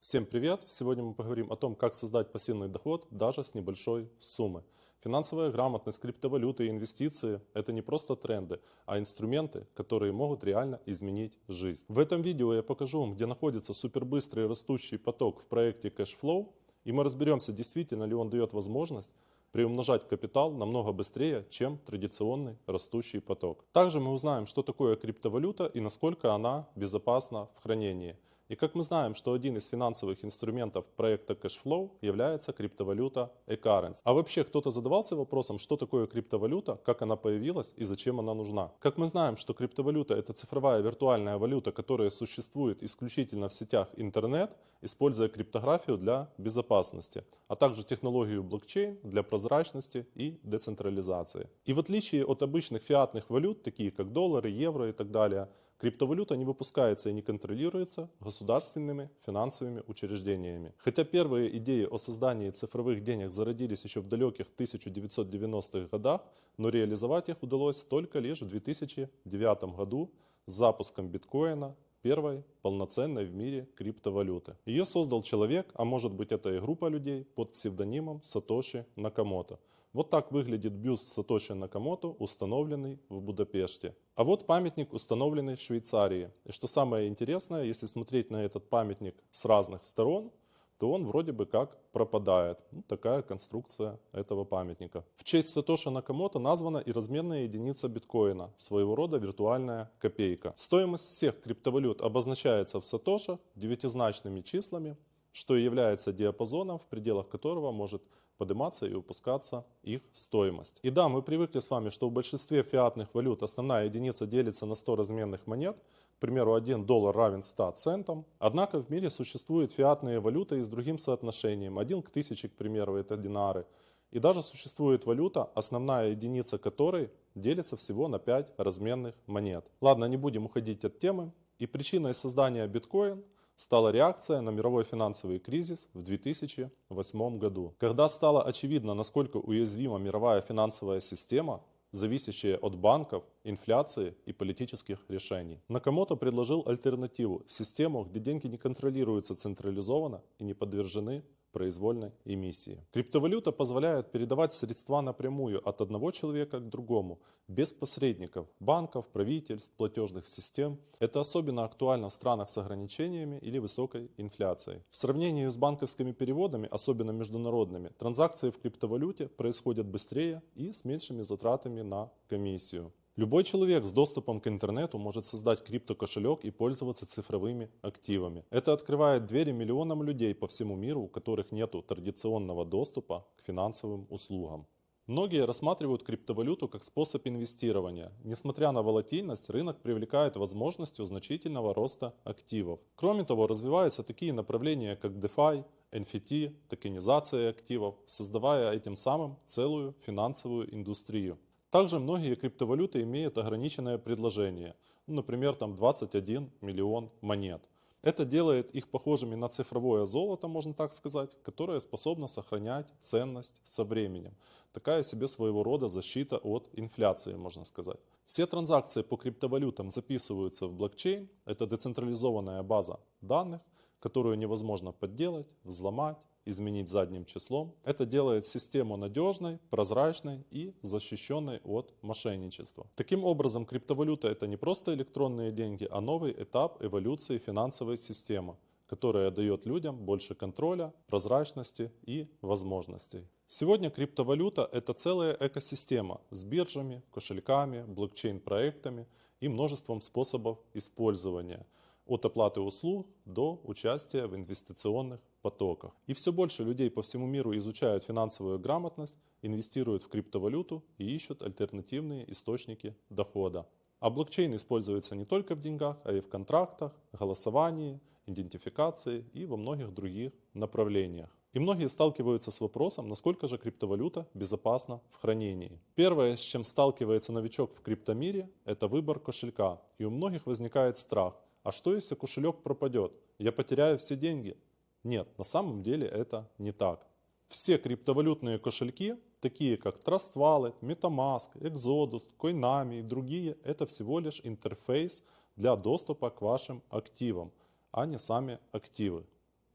Всем привет! Сегодня мы поговорим о том, как создать пассивный доход даже с небольшой суммы. Финансовая грамотность, криптовалюты и инвестиции – это не просто тренды, а инструменты, которые могут реально изменить жизнь. В этом видео я покажу вам, где находится супербыстрый растущий поток в проекте Cashflow, и мы разберемся, действительно ли он дает возможность приумножать капитал намного быстрее, чем традиционный растущий поток. Также мы узнаем, что такое криптовалюта и насколько она безопасна в хранении – и как мы знаем, что один из финансовых инструментов проекта Cashflow является криптовалюта eCurrency. А вообще кто-то задавался вопросом, что такое криптовалюта, как она появилась и зачем она нужна? Как мы знаем, что криптовалюта это цифровая виртуальная валюта, которая существует исключительно в сетях интернет, используя криптографию для безопасности, а также технологию блокчейн для прозрачности и децентрализации. И в отличие от обычных фиатных валют, такие как доллары, евро и так далее, Криптовалюта не выпускается и не контролируется государственными финансовыми учреждениями. Хотя первые идеи о создании цифровых денег зародились еще в далеких 1990-х годах, но реализовать их удалось только лишь в 2009 году с запуском биткоина, первой полноценной в мире криптовалюты. Ее создал человек, а может быть это и группа людей под псевдонимом Сатоши Накамото. Вот так выглядит бюст Сатоши Накамото, установленный в Будапеште. А вот памятник, установленный в Швейцарии. И что самое интересное, если смотреть на этот памятник с разных сторон, то он вроде бы как пропадает. Ну, такая конструкция этого памятника. В честь Сатоши Накамото названа и разменная единица биткоина, своего рода виртуальная копейка. Стоимость всех криптовалют обозначается в сатошах девятизначными числами, что является диапазоном, в пределах которого может подниматься и упускаться их стоимость. И да, мы привыкли с вами, что в большинстве фиатных валют основная единица делится на 100 разменных монет, к примеру, 1 доллар равен 100 центам. Однако в мире существуют фиатные валюты и с другим соотношением. 1 к 1000, к примеру, это динары. И даже существует валюта, основная единица которой делится всего на 5 разменных монет. Ладно, не будем уходить от темы. И причиной создания биткоин – стала реакция на мировой финансовый кризис в 2008 году, когда стало очевидно, насколько уязвима мировая финансовая система, зависящая от банков, инфляции и политических решений. Накамото предложил альтернативу – систему, где деньги не контролируются централизованно и не подвержены произвольной эмиссии. Криптовалюта позволяет передавать средства напрямую от одного человека к другому, без посредников, банков, правительств, платежных систем. Это особенно актуально в странах с ограничениями или высокой инфляцией. В сравнении с банковскими переводами, особенно международными, транзакции в криптовалюте происходят быстрее и с меньшими затратами на комиссию. Любой человек с доступом к интернету может создать криптокошелек и пользоваться цифровыми активами. Это открывает двери миллионам людей по всему миру, у которых нет традиционного доступа к финансовым услугам. Многие рассматривают криптовалюту как способ инвестирования. Несмотря на волатильность, рынок привлекает возможностью значительного роста активов. Кроме того, развиваются такие направления, как DeFi, NFT, токенизация активов, создавая этим самым целую финансовую индустрию. Также многие криптовалюты имеют ограниченное предложение, ну, например, там 21 миллион монет. Это делает их похожими на цифровое золото, можно так сказать, которое способно сохранять ценность со временем. Такая себе своего рода защита от инфляции, можно сказать. Все транзакции по криптовалютам записываются в блокчейн. Это децентрализованная база данных, которую невозможно подделать, взломать изменить задним числом. Это делает систему надежной, прозрачной и защищенной от мошенничества. Таким образом, криптовалюта это не просто электронные деньги, а новый этап эволюции финансовой системы которая дает людям больше контроля, прозрачности и возможностей. Сегодня криптовалюта – это целая экосистема с биржами, кошельками, блокчейн-проектами и множеством способов использования – от оплаты услуг до участия в инвестиционных потоках. И все больше людей по всему миру изучают финансовую грамотность, инвестируют в криптовалюту и ищут альтернативные источники дохода. А блокчейн используется не только в деньгах, а и в контрактах, голосовании, идентификации и во многих других направлениях. И многие сталкиваются с вопросом, насколько же криптовалюта безопасна в хранении. Первое, с чем сталкивается новичок в криптомире, это выбор кошелька. И у многих возникает страх – а что если кошелек пропадет? Я потеряю все деньги? Нет, на самом деле это не так. Все криптовалютные кошельки, такие как Trust Wallet, MetaMask, Exodus, Coinami и другие, это всего лишь интерфейс для доступа к вашим активам, а не сами активы.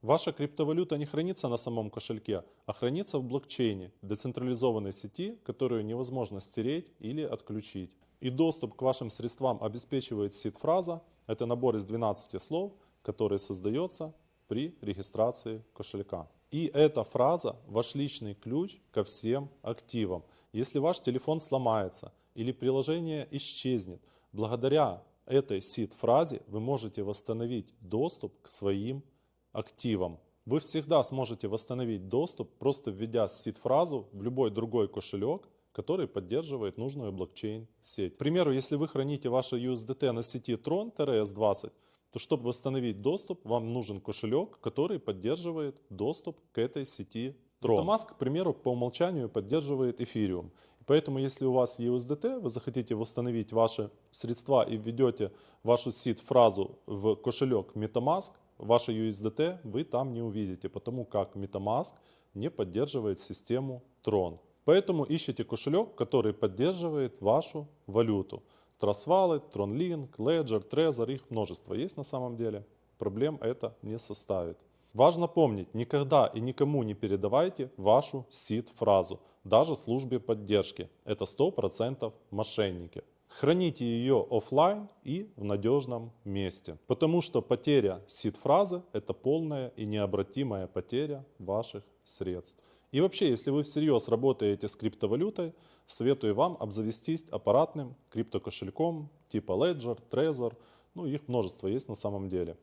Ваша криптовалюта не хранится на самом кошельке, а хранится в блокчейне, децентрализованной сети, которую невозможно стереть или отключить. И доступ к вашим средствам обеспечивает сид-фраза. Это набор из 12 слов, который создается при регистрации кошелька. И эта фраза – ваш личный ключ ко всем активам. Если ваш телефон сломается или приложение исчезнет, благодаря этой сид-фразе вы можете восстановить доступ к своим активам. Вы всегда сможете восстановить доступ, просто введя сид-фразу в любой другой кошелек, который поддерживает нужную блокчейн-сеть. К примеру, если вы храните ваше USDT на сети Tron TRS-20, то чтобы восстановить доступ, вам нужен кошелек, который поддерживает доступ к этой сети Tron. MetaMask, к примеру, по умолчанию поддерживает Ethereum. Поэтому, если у вас USDT, вы захотите восстановить ваши средства и введете вашу сид-фразу в кошелек MetaMask, ваше USDT вы там не увидите, потому как MetaMask не поддерживает систему Tron. Поэтому ищите кошелек, который поддерживает вашу валюту. Trust Wallet, TronLink, Ledger, Trezor, их множество есть на самом деле. Проблем это не составит. Важно помнить, никогда и никому не передавайте вашу сид-фразу, даже службе поддержки. Это 100% мошенники. Храните ее офлайн и в надежном месте, потому что потеря сид-фразы – это полная и необратимая потеря ваших средств. И вообще, если вы всерьез работаете с криптовалютой, советую вам обзавестись аппаратным криптокошельком типа Ledger, Trezor, ну их множество есть на самом деле.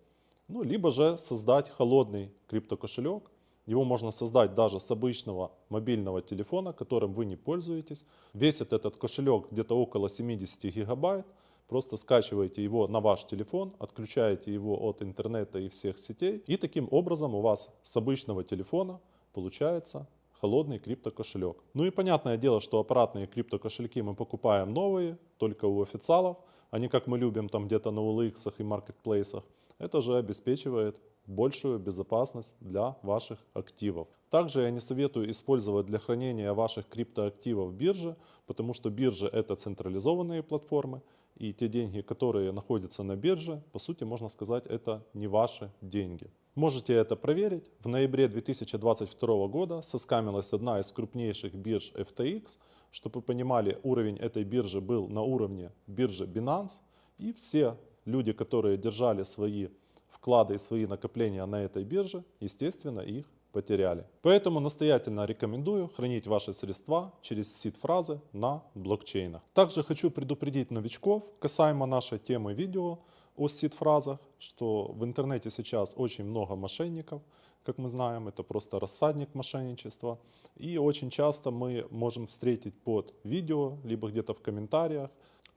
Ну, либо же создать холодный криптокошелек. Его можно создать даже с обычного мобильного телефона, которым вы не пользуетесь. Весит этот кошелек где-то около 70 гигабайт. Просто скачиваете его на ваш телефон, отключаете его от интернета и всех сетей. И таким образом у вас с обычного телефона получается холодный криптокошелек. Ну и понятное дело, что аппаратные криптокошельки мы покупаем новые, только у официалов, а не как мы любим там где-то на OLX и маркетплейсах. Это же обеспечивает большую безопасность для ваших активов. Также я не советую использовать для хранения ваших криптоактивов биржи, потому что биржи это централизованные платформы, и те деньги, которые находятся на бирже, по сути можно сказать, это не ваши деньги. Можете это проверить. В ноябре 2022 года соскамилась одна из крупнейших бирж FTX. Чтобы вы понимали, уровень этой биржи был на уровне биржи Binance. И все люди, которые держали свои вклады и свои накопления на этой бирже, естественно, их потеряли. Поэтому настоятельно рекомендую хранить ваши средства через сид-фразы на блокчейнах. Также хочу предупредить новичков касаемо нашей темы видео о сид-фразах, что в интернете сейчас очень много мошенников, как мы знаем, это просто рассадник мошенничества. И очень часто мы можем встретить под видео, либо где-то в комментариях,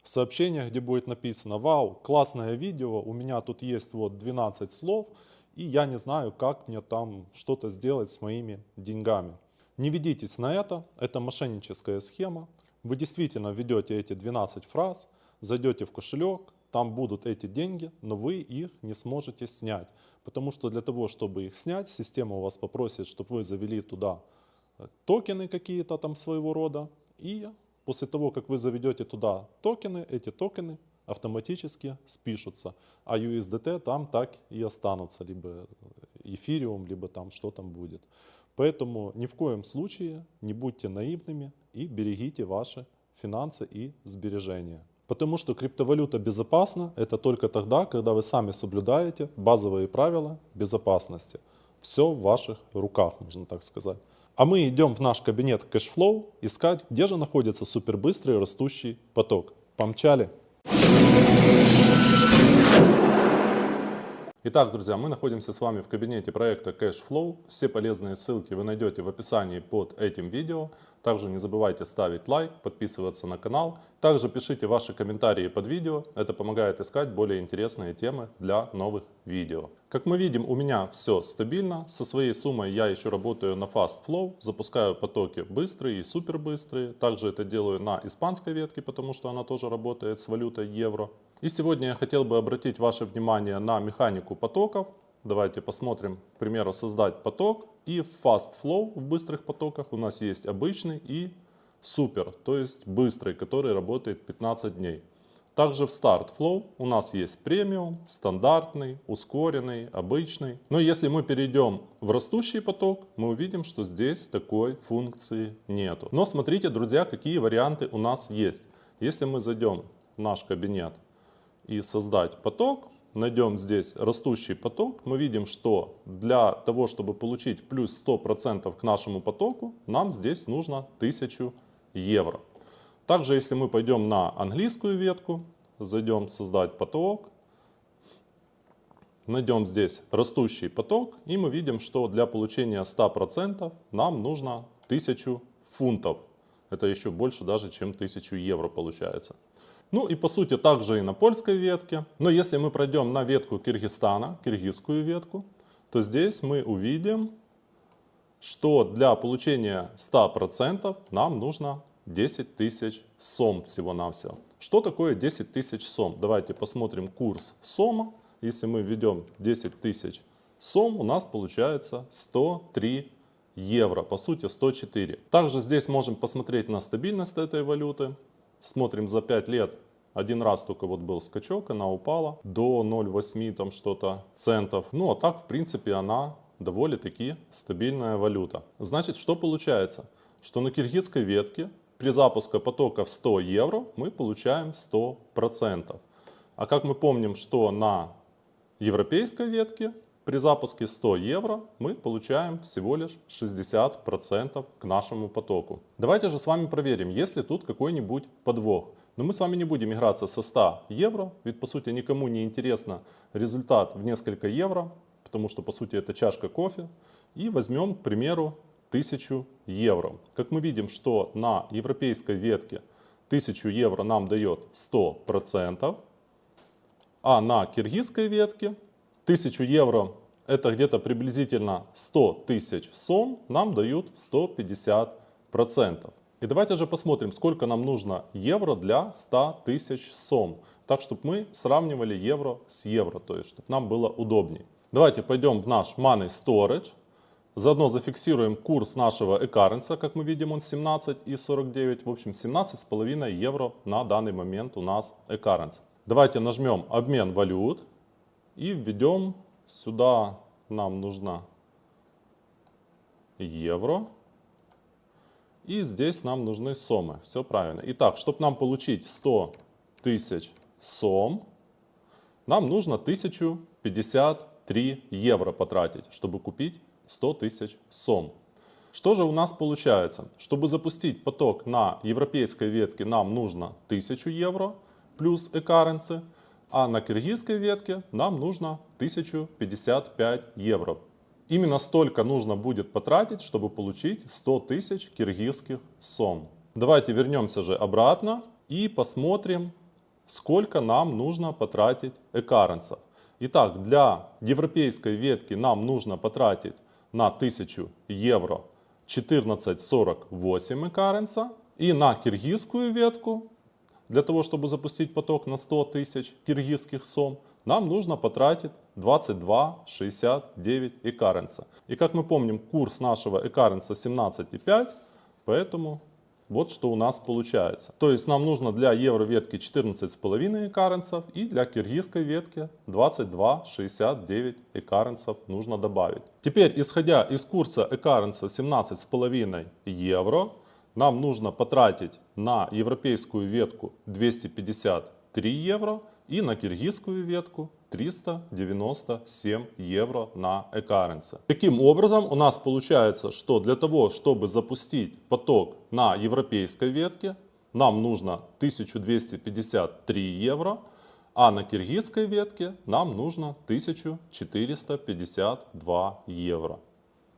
сообщение, где будет написано «Вау, классное видео, у меня тут есть вот 12 слов, и я не знаю, как мне там что-то сделать с моими деньгами». Не ведитесь на это, это мошенническая схема. Вы действительно введете эти 12 фраз, зайдете в кошелек, там будут эти деньги, но вы их не сможете снять. Потому что для того, чтобы их снять, система у вас попросит, чтобы вы завели туда э, токены какие-то там своего рода. И после того, как вы заведете туда токены, эти токены автоматически спишутся. А USDT там так и останутся, либо эфириум, либо там что там будет. Поэтому ни в коем случае не будьте наивными и берегите ваши финансы и сбережения. Потому что криптовалюта безопасна это только тогда, когда вы сами соблюдаете базовые правила безопасности. Все в ваших руках, можно так сказать. А мы идем в наш кабинет Cashflow искать, где же находится супербыстрый растущий поток. Помчали! Итак, друзья, мы находимся с вами в кабинете проекта Cashflow. Все полезные ссылки вы найдете в описании под этим видео. Также не забывайте ставить лайк, подписываться на канал. Также пишите ваши комментарии под видео. Это помогает искать более интересные темы для новых видео. Как мы видим, у меня все стабильно. Со своей суммой я еще работаю на Fast Flow. Запускаю потоки быстрые и супер быстрые. Также это делаю на испанской ветке, потому что она тоже работает с валютой евро. И сегодня я хотел бы обратить ваше внимание на механику потоков. Давайте посмотрим, к примеру, создать поток. И Fast Flow в быстрых потоках у нас есть обычный и супер, то есть быстрый, который работает 15 дней. Также в Start Flow у нас есть премиум, стандартный, ускоренный, обычный. Но если мы перейдем в растущий поток, мы увидим, что здесь такой функции нету. Но смотрите, друзья, какие варианты у нас есть. Если мы зайдем в наш кабинет и создать поток, найдем здесь растущий поток, мы видим, что для того, чтобы получить плюс 100% к нашему потоку, нам здесь нужно 1000 евро. Также, если мы пойдем на английскую ветку, зайдем создать поток, найдем здесь растущий поток, и мы видим, что для получения 100% нам нужно 1000 фунтов. Это еще больше даже, чем 1000 евро получается. Ну и по сути также и на польской ветке. Но если мы пройдем на ветку Киргизстана, киргизскую ветку, то здесь мы увидим, что для получения 100% нам нужно 10 тысяч сом всего-навсего. Что такое 10 тысяч сом? Давайте посмотрим курс сома. Если мы введем 10 тысяч сом, у нас получается 103 евро, по сути 104. Также здесь можем посмотреть на стабильность этой валюты. Смотрим за 5 лет. Один раз только вот был скачок, она упала до 0,8 там что-то центов. Ну а так в принципе она довольно-таки стабильная валюта. Значит, что получается? Что на киргизской ветке при запуске потока в 100 евро мы получаем 100%. А как мы помним, что на европейской ветке при запуске 100 евро мы получаем всего лишь 60% к нашему потоку. Давайте же с вами проверим, есть ли тут какой-нибудь подвох. Но мы с вами не будем играться со 100 евро, ведь по сути никому не интересно результат в несколько евро, потому что по сути это чашка кофе. И возьмем, к примеру, 1000 евро. Как мы видим, что на европейской ветке 1000 евро нам дает 100%, а на киргизской ветке 1000 евро это где-то приблизительно 100 тысяч сом, нам дают 150%. И давайте же посмотрим, сколько нам нужно евро для 100 тысяч сом. Так, чтобы мы сравнивали евро с евро, то есть, чтобы нам было удобнее. Давайте пойдем в наш Money Storage. Заодно зафиксируем курс нашего e-currency, как мы видим, он 17,49. В общем, 17,5 евро на данный момент у нас e-currency. Давайте нажмем обмен валют и введем сюда, нам нужно евро. И здесь нам нужны сомы. Все правильно. Итак, чтобы нам получить 100 тысяч сом, нам нужно 1053 евро потратить, чтобы купить 100 тысяч сом. Что же у нас получается? Чтобы запустить поток на европейской ветке нам нужно 1000 евро плюс e-currency, а на киргизской ветке нам нужно 1055 евро. Именно столько нужно будет потратить, чтобы получить 100 тысяч киргизских сом. Давайте вернемся же обратно и посмотрим, сколько нам нужно потратить экаренсов. Итак, для европейской ветки нам нужно потратить на 1000 евро 14,48 экаренса. И на киргизскую ветку, для того, чтобы запустить поток на 100 тысяч киргизских сом, нам нужно потратить 22,69 экаренса. И как мы помним, курс нашего экаренса 17,5, поэтому вот что у нас получается. То есть нам нужно для евро ветки 14,5 экаренсов и для киргизской ветки 22,69 экаренсов нужно добавить. Теперь, исходя из курса экаренса 17,5 евро, нам нужно потратить на европейскую ветку 253 евро и на киргизскую ветку 397 евро на e Таким образом, у нас получается, что для того, чтобы запустить поток на европейской ветке, нам нужно 1253 евро, а на киргизской ветке нам нужно 1452 евро.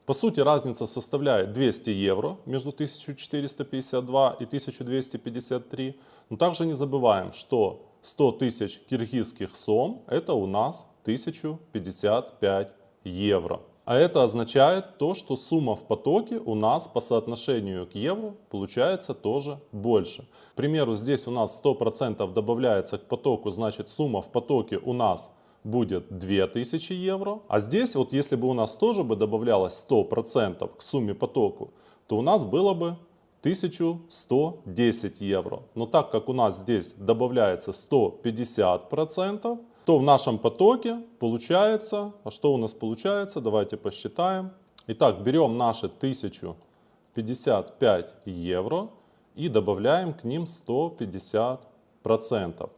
По сути, разница составляет 200 евро между 1452 и 1253. Но также не забываем, что 100 тысяч киргизских сом это у нас 1055 евро. А это означает то, что сумма в потоке у нас по соотношению к евро получается тоже больше. К примеру, здесь у нас 100% добавляется к потоку, значит сумма в потоке у нас будет 2000 евро. А здесь вот если бы у нас тоже бы добавлялось 100% к сумме потоку, то у нас было бы 1110 евро. Но так как у нас здесь добавляется 150%, то в нашем потоке получается, а что у нас получается, давайте посчитаем. Итак, берем наши 1055 евро и добавляем к ним 150%.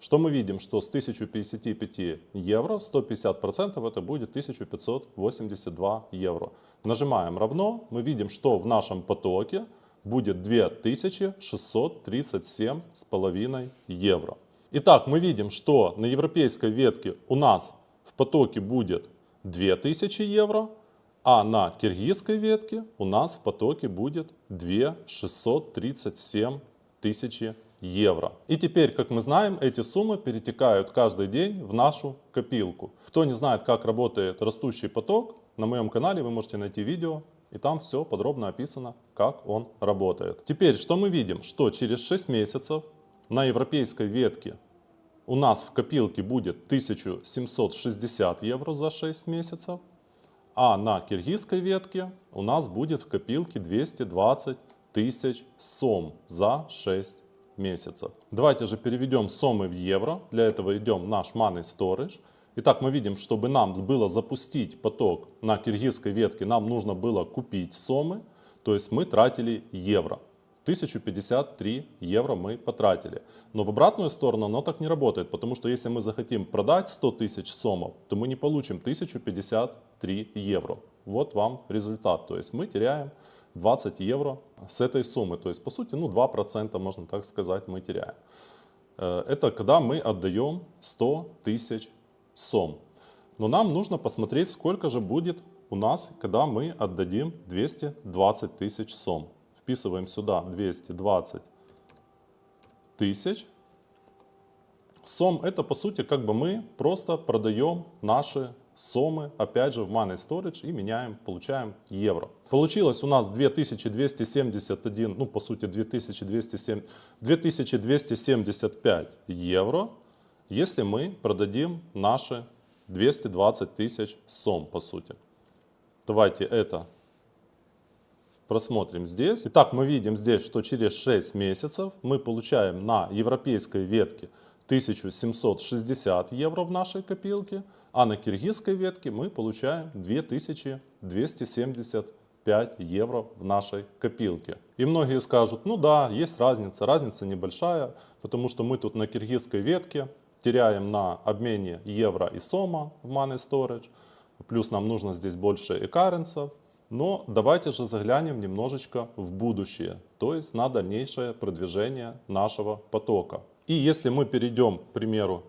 Что мы видим, что с 1055 евро 150% это будет 1582 евро. Нажимаем равно, мы видим, что в нашем потоке будет 2637,5 евро. Итак, мы видим, что на европейской ветке у нас в потоке будет 2000 евро, а на киргизской ветке у нас в потоке будет 2637 тысячи евро. И теперь, как мы знаем, эти суммы перетекают каждый день в нашу копилку. Кто не знает, как работает растущий поток, на моем канале вы можете найти видео, и там все подробно описано, как он работает. Теперь, что мы видим? Что через 6 месяцев на европейской ветке у нас в копилке будет 1760 евро за 6 месяцев, а на киргизской ветке у нас будет в копилке 220 тысяч сом за 6 месяцев. Давайте же переведем сомы в евро. Для этого идем в наш Money Storage. Итак, мы видим, чтобы нам было запустить поток на киргизской ветке, нам нужно было купить сомы, то есть мы тратили евро. 1053 евро мы потратили. Но в обратную сторону оно так не работает, потому что если мы захотим продать 100 тысяч сомов, то мы не получим 1053 евро. Вот вам результат. То есть мы теряем 20 евро с этой суммы. То есть, по сути, ну, 2%, можно так сказать, мы теряем. Э, это когда мы отдаем 100 тысяч сом. Но нам нужно посмотреть, сколько же будет у нас, когда мы отдадим 220 тысяч сом. Вписываем сюда 220 тысяч. Сом это по сути как бы мы просто продаем наши сомы, опять же, в Money Storage и меняем, получаем евро. Получилось у нас 2271, ну, по сути, 2207, 2275 евро, если мы продадим наши 220 тысяч сом, по сути. Давайте это просмотрим здесь. Итак, мы видим здесь, что через 6 месяцев мы получаем на европейской ветке 1760 евро в нашей копилке, а на киргизской ветке мы получаем 2275 евро в нашей копилке. И многие скажут, ну да, есть разница, разница небольшая, потому что мы тут на киргизской ветке теряем на обмене евро и сома в Money Storage, плюс нам нужно здесь больше экаренсов. Но давайте же заглянем немножечко в будущее, то есть на дальнейшее продвижение нашего потока. И если мы перейдем, к примеру,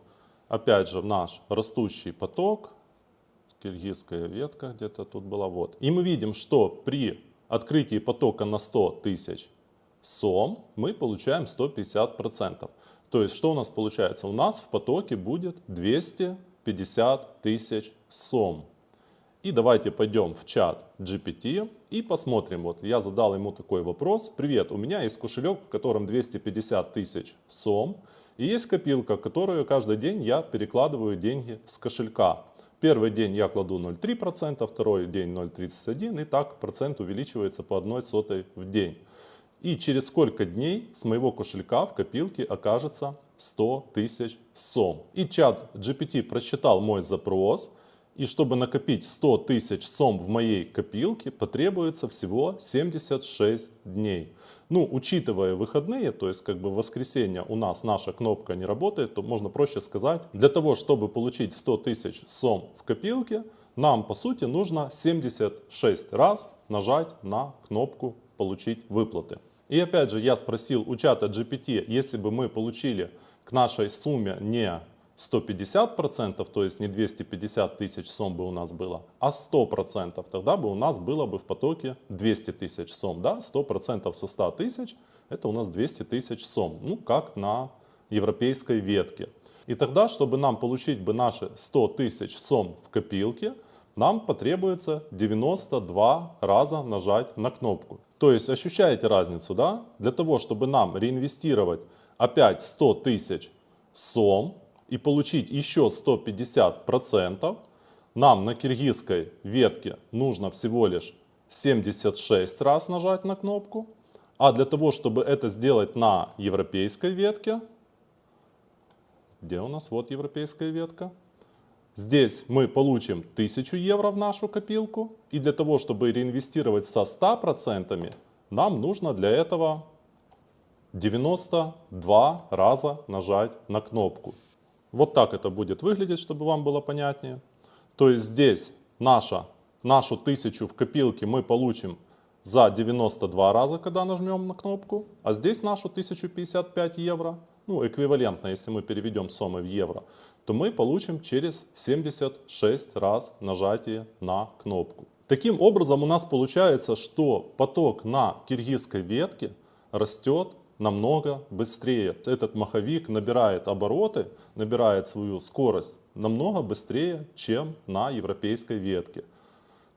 опять же в наш растущий поток, киргизская ветка где-то тут была, вот. И мы видим, что при открытии потока на 100 тысяч сом мы получаем 150%. То есть что у нас получается? У нас в потоке будет 250 тысяч сом. И давайте пойдем в чат GPT и посмотрим. Вот я задал ему такой вопрос. Привет, у меня есть кошелек, в котором 250 тысяч сом. И есть копилка, которую каждый день я перекладываю деньги с кошелька. Первый день я кладу 0,3%, второй день 0,31 и так процент увеличивается по 1 сотой в день. И через сколько дней с моего кошелька в копилке окажется 100 тысяч сом. И чат GPT прочитал мой запрос и чтобы накопить 100 тысяч сом в моей копилке, потребуется всего 76 дней. Ну, учитывая выходные, то есть как бы воскресенье у нас наша кнопка не работает, то можно проще сказать, для того, чтобы получить 100 тысяч сом в копилке, нам по сути нужно 76 раз нажать на кнопку «Получить выплаты». И опять же я спросил у чата GPT, если бы мы получили к нашей сумме не 150%, то есть не 250 тысяч сом бы у нас было, а 100%, тогда бы у нас было бы в потоке 200 тысяч сом. Да? 100% со 100 тысяч это у нас 200 тысяч сом, ну как на европейской ветке. И тогда, чтобы нам получить бы наши 100 тысяч сом в копилке, нам потребуется 92 раза нажать на кнопку. То есть ощущаете разницу, да? Для того, чтобы нам реинвестировать опять 100 тысяч сом, и получить еще 150%, нам на киргизской ветке нужно всего лишь 76 раз нажать на кнопку, А для того, чтобы это сделать на европейской ветке, где у нас? Вот европейская ветка. Здесь мы получим 1000 евро в нашу копилку. И для того, чтобы реинвестировать со 100%, нам нужно для этого 92 раза нажать на кнопку. Вот так это будет выглядеть, чтобы вам было понятнее. То есть здесь наша, нашу 1000 в копилке мы получим за 92 раза, когда нажмем на кнопку. А здесь нашу 1055 евро, ну эквивалентно, если мы переведем суммы в евро, то мы получим через 76 раз нажатие на кнопку. Таким образом у нас получается, что поток на киргизской ветке растет намного быстрее. Этот маховик набирает обороты, набирает свою скорость намного быстрее, чем на европейской ветке.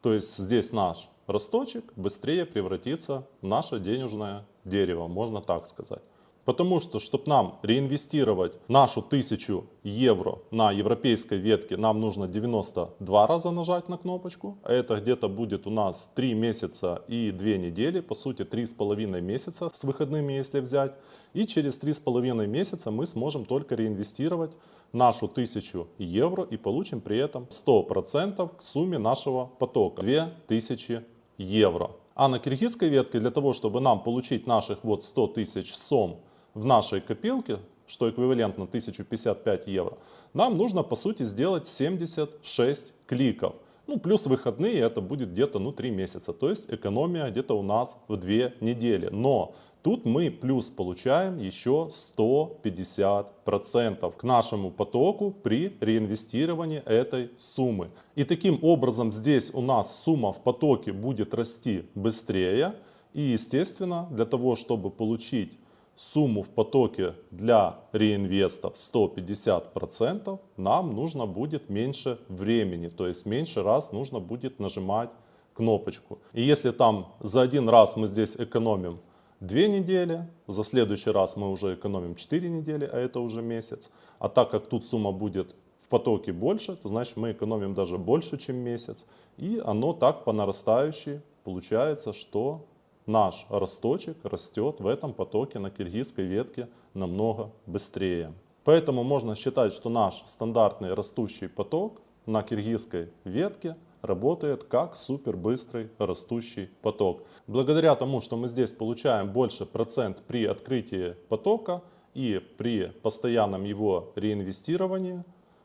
То есть здесь наш росточек быстрее превратится в наше денежное дерево, можно так сказать. Потому что, чтобы нам реинвестировать нашу 1000 евро на европейской ветке, нам нужно 92 раза нажать на кнопочку. Это где-то будет у нас 3 месяца и 2 недели, по сути 3,5 месяца с выходными, если взять. И через 3,5 месяца мы сможем только реинвестировать нашу 1000 евро и получим при этом 100% к сумме нашего потока 2000 евро. А на киргизской ветке для того, чтобы нам получить наших вот 100 тысяч сом в нашей копилке, что эквивалентно 1055 евро, нам нужно по сути сделать 76 кликов. Ну, плюс выходные это будет где-то ну, 3 месяца. То есть экономия где-то у нас в 2 недели. Но тут мы плюс получаем еще 150% к нашему потоку при реинвестировании этой суммы. И таким образом здесь у нас сумма в потоке будет расти быстрее. И естественно для того, чтобы получить сумму в потоке для реинвеста в 150%, нам нужно будет меньше времени, то есть меньше раз нужно будет нажимать кнопочку. И если там за один раз мы здесь экономим 2 недели, за следующий раз мы уже экономим 4 недели, а это уже месяц. А так как тут сумма будет в потоке больше, то значит мы экономим даже больше, чем месяц. И оно так по нарастающей получается, что наш росточек растет в этом потоке на киргизской ветке намного быстрее. Поэтому можно считать, что наш стандартный растущий поток на киргизской ветке работает как супер быстрый растущий поток. Благодаря тому, что мы здесь получаем больше процент при открытии потока и при постоянном его реинвестировании,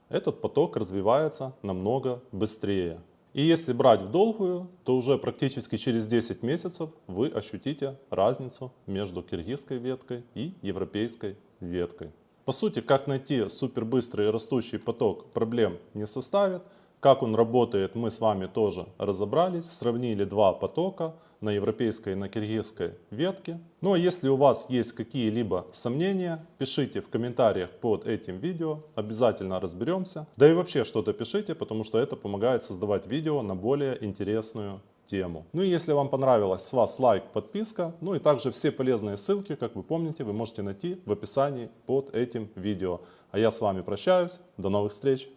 этот поток развивается намного быстрее. И если брать в долгую, то уже практически через 10 месяцев вы ощутите разницу между киргизской веткой и европейской веткой. По сути, как найти супербыстрый растущий поток проблем не составит. Как он работает, мы с вами тоже разобрались, сравнили два потока на европейской и на киргизской ветке. Ну а если у вас есть какие-либо сомнения, пишите в комментариях под этим видео, обязательно разберемся. Да и вообще что-то пишите, потому что это помогает создавать видео на более интересную тему. Ну и если вам понравилось, с вас лайк, подписка. Ну и также все полезные ссылки, как вы помните, вы можете найти в описании под этим видео. А я с вами прощаюсь. До новых встреч!